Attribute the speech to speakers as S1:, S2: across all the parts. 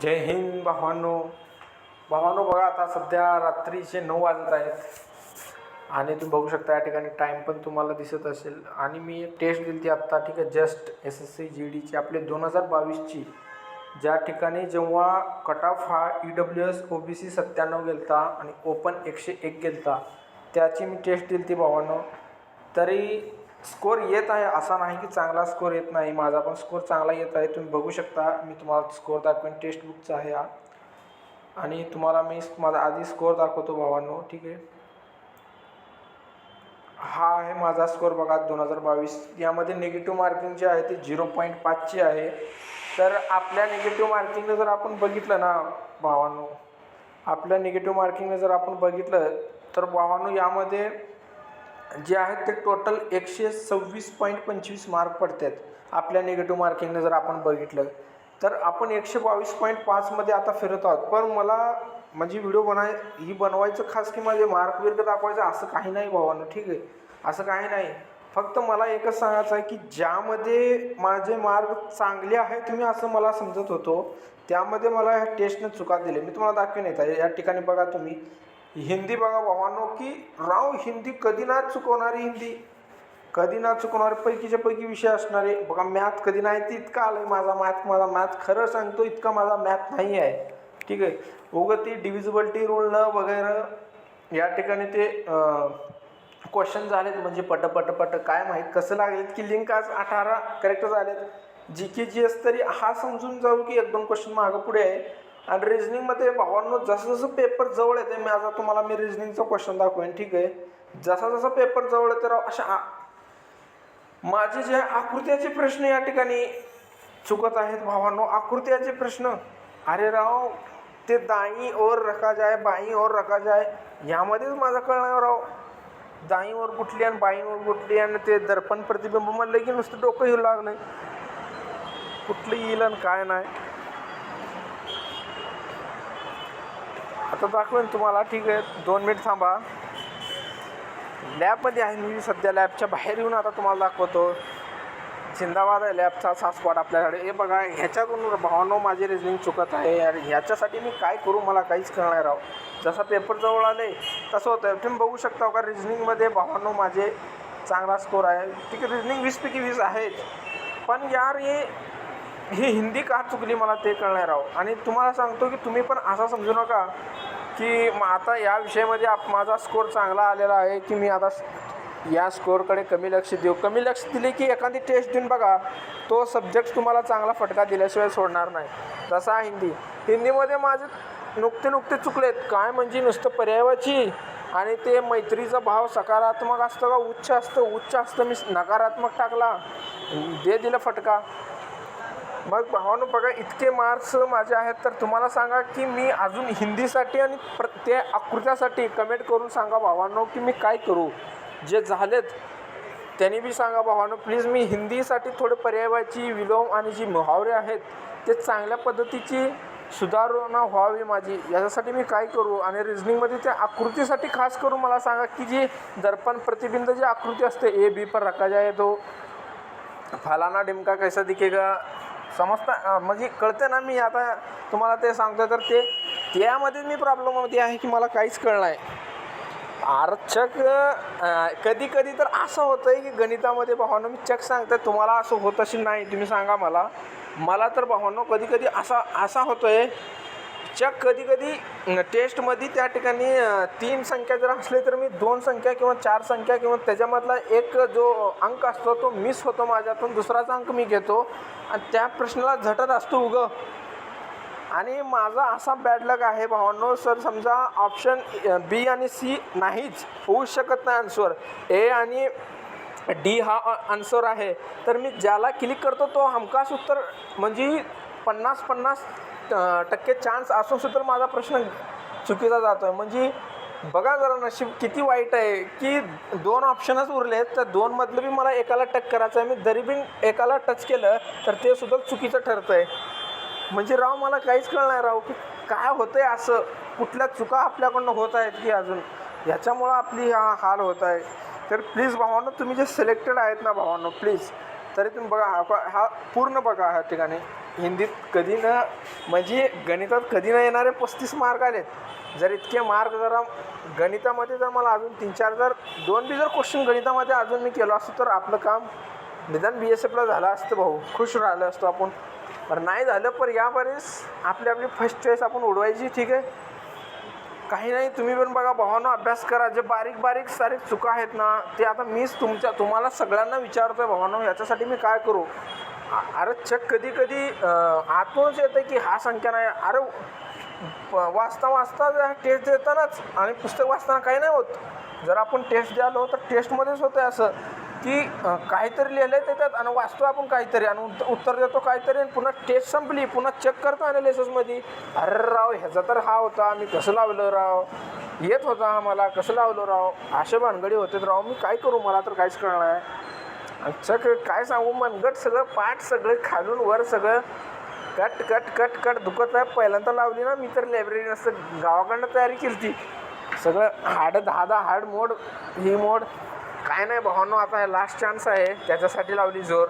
S1: जय हिंद भावांनो. भावांनो बघा आता सध्या रात्रीचे नऊ वाजत आहेत. आणि तुम्ही बघू शकता या ठिकाणी टाईम पण तुम्हाला दिसत असेल. आणि मी टेस्ट दिली ती आत्ता ठीक आहे just S S C G डीची आपले दोन हजार बावीसची. ज्या ठिकाणी जेव्हा कट ऑफ हा E W S O B C सत्त्याण्णव गेलता आणि ओपन एकशे एक गेलता त्याची मी टेस्ट दिली ती भावांनो. तरी स्कोर येत आहे असा नाही की चांगला स्कोर येत नाही. माझा पण स्कोर चांगला येत आहे. तुम्ही बघू शकता मी तुम्हाला स्कोर दाखवेन. टेक्स्ट बुकचा आहे हा. आणि तुम्हाला मी माझा आधी स्कोर दाखवतो भावांनो ठीक आहे? हा आहे माझा स्कोर बघा दोन हजार बावीस. यामध्ये निगेटिव्ह मार्किंग जे आहे ते झिरो पॉईंट पाचची आहे. तर आपल्या निगेटिव्ह मार्किंगनं जर आपण बघितलं ना भावांनो आपल्या निगेटिव्ह मार्किंगनं जर आपण बघितलं तर भावांनो यामध्ये जे आहेत ते टोटल एकशे सव्वीस पॉईंट पंचवीस मार्क पडतात. आपल्या निगेटिव्ह मार्किंगनं जर आपण बघितलं तर आपण एकशे बावीस पॉईंट पाचमध्ये आता फिरत आहोत. पण मला म्हणजे व्हिडिओ बनाय ही बनवायचं खास की माझे मार्क बिर्क दाखवायचं असं काही नाही भावानं ठीक आहे? असं काही नाही. फक्त मला एकच सांगायचं आहे की ज्यामध्ये माझे मार्क चांगले आहे तुम्ही असं मला समजत होतो. त्यामध्ये मला ह्या टेस्टनं चुका दिले मी तुम्हाला दाखवेन येत. या ठिकाणी बघा तुम्ही. हिंदी बघा भावांनो की राव हिंदी कधी ना चुकवणारी हिंदी. कधी ना चुकवणारे पैकीच्या पैकी विषय असणारे. बघा मॅथ कधी नाही ते इतका आलं आहे माझा मॅथ माझा मॅथ खरं सांगतो इतका माझा मॅथ नाही आहे. ठीक आहे? उगं ती डिव्हिजिबिलिटी रूल न वगैरे या ठिकाणी ते क्वेश्चन झालेत. म्हणजे पट पट पट काय माहीत कसं लागेल की लिंक आज अठरा करेक्ट झालेत. जी के जी एस तरी हा समजून जाऊ की एक दोन क्वेश्चन मागं पुढे आहे. आणि रिझनिंगमध्ये भावांनो जसं जसं पेपर जवळ येते मी आता तुम्हाला मी रिझनिंगचा क्वेश्चन दाखवेन ठीक आहे? जसा जसा पेपर जवळ येते राव अशा आ- माझे जे आकृत्याचे प्रश्न या ठिकाणी चुकत आहेत भावांनो. आकृत्याचे प्रश्न अरे राव ते दाई और रखा जाय बाई और रखा जाय यामध्येच माझा कळणार राव. दाईवर कुठली आणि बाईवर कुठली आणि ते दर्पण प्रतिबिंब म्हणलं की नुसतं डोकं येऊ लागलं कुठलं येईल आणि काय नाही. आता दाखवेन तुम्हाला ठीक आहे. दोन मिनिट थांबा. लॅबमध्ये आहे मी सध्या लॅबच्या बाहेर येऊन आता तुम्हाला दाखवतो. जिंदाबाद आहे लॅबचा असा स्पॉट आपल्याकडे. हे बघा ह्याच्यातून भावानो माझे रिझनिंग चुकत आहे. आणि ह्याच्यासाठी मी काय करू मला काहीच कळणार राव. जसा पेपर जवळ आले तसं होतं. तुम्ही बघू शकता का रिझनिंगमध्ये भावानो माझे चांगला स्कोर आहे. ठीक आहे रिझनिंग वीसपैकी वीस आहेच पण यार हे ही हिंदी का चुकली मला ते कळणार राव आणि तुम्हाला सांगतो की तुम्ही पण असा समजू नका की आता या विषयामध्ये आप माझा स्कोर चांगला आलेला आहे की मी आता या स्कोअरकडे कमी लक्ष देऊ. कमी लक्ष दिले की एखादी टेस्ट देऊन बघा तो सब्जेक्ट तुम्हाला चांगला फटका दिल्याशिवाय सोडणार नाही. तसा हिंदी. हिंदीमध्ये माझे नुकते नुकते चुकलेत. काय म्हणजे नुसतं पर्यायाची आणि ते मैत्रीचा भाव सकारात्मक असतं का उच्च असतं? उच्च असतं. मी नकारात्मक टाकला. दे दिलं फटका. मग भावानं बघा इतके मार्क्स माझे आहेत तर तुम्हाला सांगा की मी अजून हिंदीसाठी आणि प्र ते आकृत्यासाठी कमेंट करून सांगा भावांनो की मी काय करू? जे झालेत त्यांनी बी सांगा भावानो प्लीज मी हिंदीसाठी थोडे पर्यायवाची विलोम आणि जी मुहावरे आहेत ते चांगल्या पद्धतीची सुधारणा व्हावी माझी. याच्यासाठी मी काय करू? आणि रिझनिंगमध्ये त्या आकृतीसाठी खास करून मला सांगा की जी दर्पण प्रतिबिंब जी आकृती असते ए बी पर रखा जाए तो. फलाना डिमका कैसा दिखेगा? समजता म्हणजे कळते ना मी आता तुम्हाला ते सांगतो तर ते त्यामध्ये मी प्रॉब्लेममध्ये आहे की मला काहीच कळलं नाही आरक्षक कधी कधी तर असं होतं आहे की गणितामध्ये भावानं मी चक सांगते तुम्हाला असं होत असेल नाही तुम्ही सांगा मला. मला तर भावांनो कधी कधी असा असा होतो आहे च्या कधी कधी टेस्टमध्ये त्या ठिकाणी तीन संख्या जर असली तर मी दोन संख्या किंवा चार संख्या किंवा त्याच्यामधला एक जो अंक असतो तो मिस होतो माझ्यातून. दुसराचा अंक मी घेतो. आणि त्या प्रश्नाला झटत असतो उगं. आणि माझा असा बॅड लक आहे भावांनो सर समजा ऑप्शन बी आणि सी नाहीच. होऊ शकत नाही आन्सर ए आणि डी हा आन्सर आहे. तर मी ज्याला क्लिक करतो तो हमखास उत्तर म्हणजे पन्नास पन्नास टक्के चान्स असून सुद्धा माझा प्रश्न चुकीचा जातो आहे म्हणजे बघा जरा नशीब किती वाईट आहे की दोन ऑप्शनच उरले आहेत तर दोनमधलं बी मला एकाला टच करायचं आहे. मी जरी बी एकाला टच केलं तर ते सुद्धा चुकीचं ठरतं आहे म्हणजे राव मला काहीच कळणार राव की काय होतं आहे असं? कुठल्या चुका आपल्याकडनं होत आहेत की अजून? ह्याच्यामुळं आपली हा हाल होत आहे. तर प्लीज भावांनो तुम्ही जे सिलेक्टेड आहेत ना भावांनो प्लीज तरी तुम्ही बघा हा हा पूर्ण बघा ह्या ठिकाणी. हिंदीत कधी न म्हणजे गणितात कधी न येणारे पस्तीस मार्क आलेत. जर इतके मार्क जरा गणितामध्ये जर मला अजून तीन चार जर दोन बी जर क्वेश्चन गणितामध्ये अजून मी केलो असतो तर आपलं काम निदान बी एस एफला झालं असतं भाऊ. खुश राहिलं असतो आपण. पण नाही झालं पण यावेळेस आपली आपली फर्स्ट चॉईस आपण उडवायची ठीक आहे? काही नाही तुम्ही पण बघा भावानं अभ्यास करा. जे बारीक बारीक सारे चुका आहेत ना ते आता मीच तुमच्या तुम्हाला सगळ्यांना विचारतोय भावानं याच्यासाठी मी काय करू? अरे चक कधी कधी आतूनच येतं की हा संख्या नाही. अरे वाचता वाचता टेस्ट देतानाच आणि पुस्तक वाचताना काही नाही होत. जर आपण टेस्ट द्यालो तर टेस्टमध्येच होतं असं. की काहीतरी लिहिलं आहे त्याच्यात आणि वाचतो आपण काहीतरी आणि उत्त- उत्तर देतो काहीतरी आणि पुन्हा टेस्ट संपली पुन्हा चेक करतो ॲनालिसिसमध्ये अरे राव ह्याचा तर हा होता मी कसं लावलं राव? येत होता हा मला कसं लावलं राव? असे भानगडी होते राव मी काय करू? मला तर काहीच कळणार आहे अच्छा काय सांगू? मनगट सगळं पाठ सगळं खालून वर सगळं. कट कट कट कट दुखत आहे पहिल्यांदा लावली ना मी तर लायब्ररी असं गावाकडनं तयारी केली ती सगळं हाड दहा दहा हाड मोड ही मोड. काय नाही भावांनो आता हे लास्ट चान्स आहे. त्याच्यासाठी लावली जोर.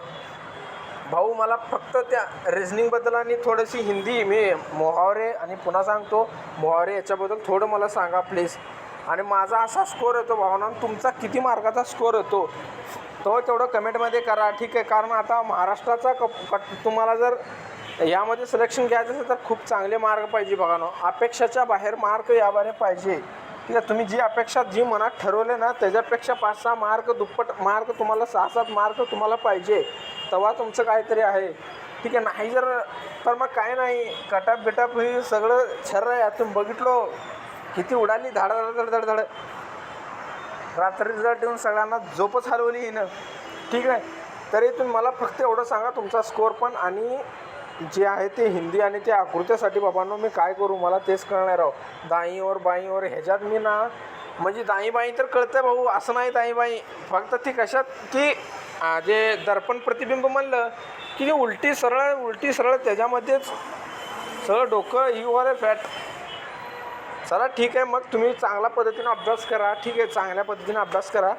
S1: भाऊ मला फक्त त्या रिझनिंगबद्दल आणि थोडीशी हिंदी मी मोहावरे आणि पुन्हा सांगतो. मोहावरे याच्याबद्दल थोडं मला सांगा प्लीज आणि माझा असा स्कोअर येतो भावना तुमचा किती मार्काचा स्कोअर येतो तो तेवढं कमेंटमध्ये करा. ठीक आहे कारण आता महाराष्ट्राचा कप कट तुम्हाला जर यामध्ये सिलेक्शन घ्यायचं असेल तर खूप चांगले मार्क पाहिजे बघा ना अपेक्षाच्या बाहेर मार्क याबारे पाहिजे. ठीक आहे तुम्ही जी अपेक्षा जी मनात ठरवले ना त्याच्यापेक्षा पाच सहा मार्क दुप्पट मार्क तुम्हाला सहा सात मार्क तुम्हाला पाहिजे. तेव्हा तुमचं काहीतरी आहे. ठीक आहे नाही जर तर मग काय नाही. कटअप बिटअप हे सगळं छर आहे. तुम्ही बघितलो किती उडाली धाड धड धड धड धड. रात्री रिझल्ट येऊन सगळ्यांना झोपच हलवली हिनं. ठीक आहे? तरी तुम्ही मला फक्त एवढं सांगा तुमचा स्कोअर पण आणि जे आहे ते हिंदी आणि ते आकृत्यासाठी. बाबांनो मी काय करू? मला तेच कळणार आहो. दाईवर बाईवर ह्याच्यात मी ना म्हणजे दाई बाई तर कळतंय भाऊ असं नाही दाई बाई फक्त ती कशात की जे दर्पण प्रतिबिंब म्हणलं की उलटी सरळ उलटी सरळ त्याच्यामध्येच सरळ डोकं ही वर फॅट चला ठीक आहे. मग तुम्ही चांगल्या पद्धतीने अभ्यास करा. ठीक आहे चांगल्या पद्धतीने अभ्यास करा.